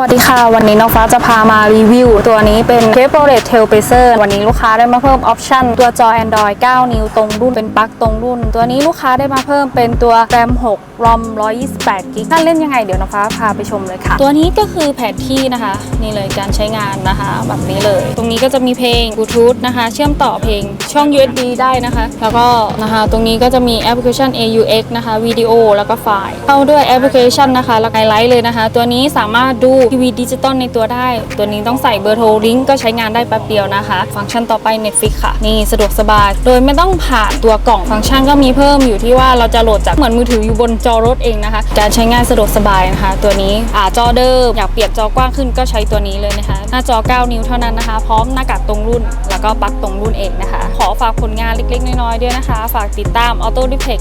วัสดีค่ะ วันนี้น้องฟ้าจะพามารีวิว ตัวนี้เป็น c a p o r e t Tail Pacer วันนี้ลูกค้าได้มาเพิ่มออปชันตัวจอ Android 9 นิ้วตรงรุ่นเป็นปลั๊กตรงรุ่น ตัวนี้ลูกค้าได้มาเพิ่มเป็นตัว RAM 6 ROM 128 g b ถ้าเล่นยังไงเดี๋ยวน้องฟ้าพาไปชมเลยค่ะ ตัวนี้ก็คือแผนที่นะคะ นี่เลยการใช้งานนะคะ แบบนี้เลย ตรงนี้ก็จะมีเพลงบลูทูธนะคะ เชื่อมต่อเพลงช่อง USB ได้นะคะ แล้วก็นะคะ ตรงนี้ก็จะมีแอปพลิเคชัน AUX นะคะวิดีโอแล้วก็ไฟล์เข้าด้วยแอปพลิเคชันนะคะแล้วไฮไลท์เลยนะคะ ตัวนี้สามารถดูทีวีดิจิตอลในตัวได้ ตัวนี้ต้องใส่เบอร์โทรลิงก์ก็ใช้งานได้แป๊บเดียวนะคะ ฟังก์ชันต่อไป Netflix ค่ะ นี่สะดวกสบาย โดยไม่ต้องผ่านตัวกล่องฟังก์ชันก็มีเพิ่มอยู่ที่ว่าเราจะโหลดจากเหมือนมือถืออยู่บนจอรถเองนะคะ การใช้งานสะดวกสบายนะคะ ตัวนี้อ่าจอเดิมอยากเปลี่ยนจอกว้างขึ้นก็ใช้ตัวนี้เลยนะคะ หน้าจอ 9 นิ้วเท่านั้นนะคะ พร้อมหน้ากากตรงรุ่น แล้วก็ปลั๊กตรงรุ่นเองนะคะ ขอฝากผลงานเล็กๆ น้อยๆด้วยนะคะ ฝากติดตาม Auto d e p e c